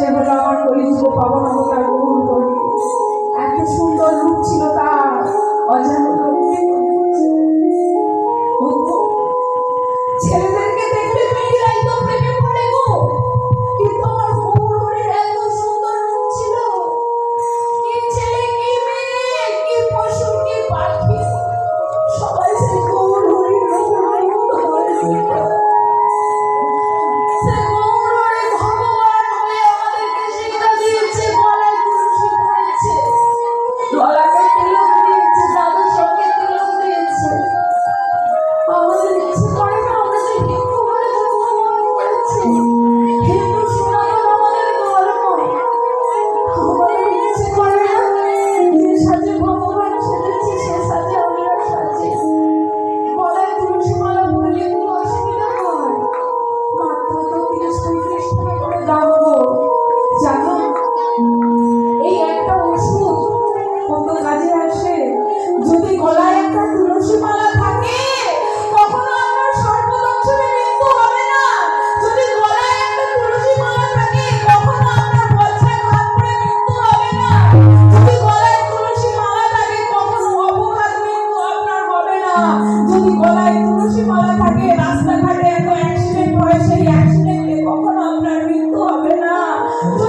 সে হলো আমার কলিযুগ পাবন অবতার গুরু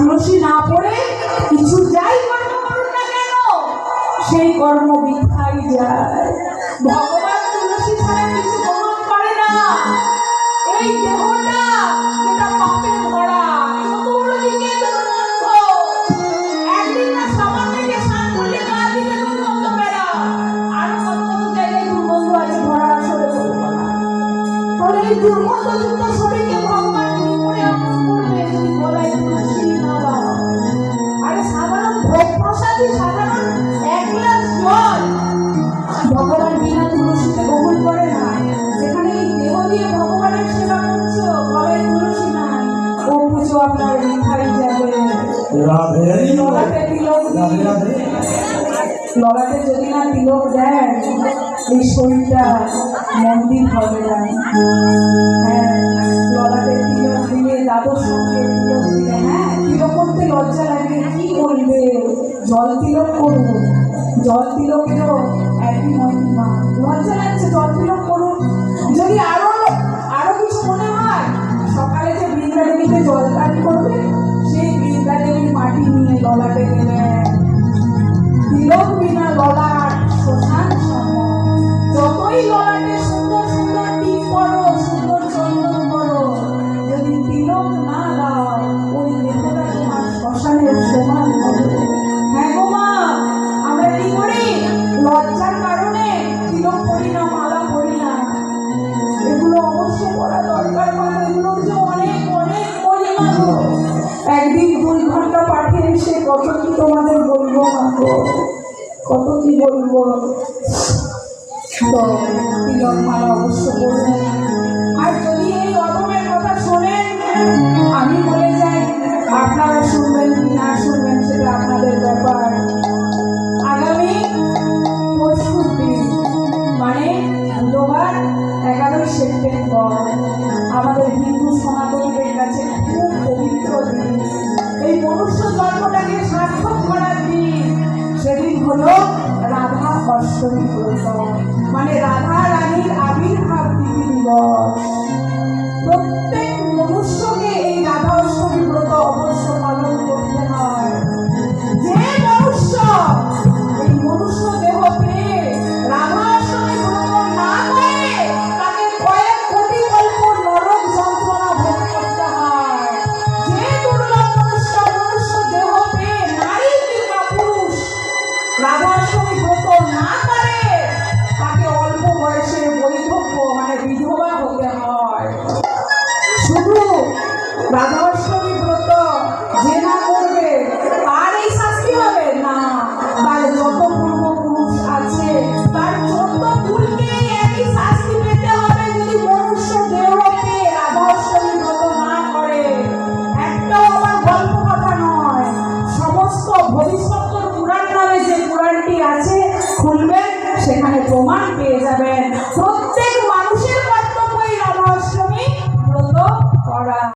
তুলসী না পড়ে কিছু যাই সেই কর্ম বিখাই যায়। ভগবান তুলসী ছাড়া কিছু গ্রহণ করে না। এই দেহটা যেটা লড়াতে যদি না তিলক দেন এই শরীরটা মন্দির হবে না। হ্যাঁ, লড়াতে তিলক দিলে দ্বাদশ তিলক হ্যাঁ তিলক করতে লজ্জা লাগে কি করবে জল তিলক করব জল তিলকেরও একই মন্দির কত কি তোমাদের বলব কত কি বলব? অবশ্য বলব আর যদি এই কথা শোনেন আমি বলে যাই আপনারা শুনবেন কি না শুনবেন সেটা আপনাদের ব্যাপার। আগামী মানে বুধবার এগারোই সেপ্টেম্বর আমাদের হিন্দু সনাতনীদের কাছে খুব পবিত্র দিন। এই মনুষ্য জন্মটা বাৎসরিক মানে রাধা রানীর আবির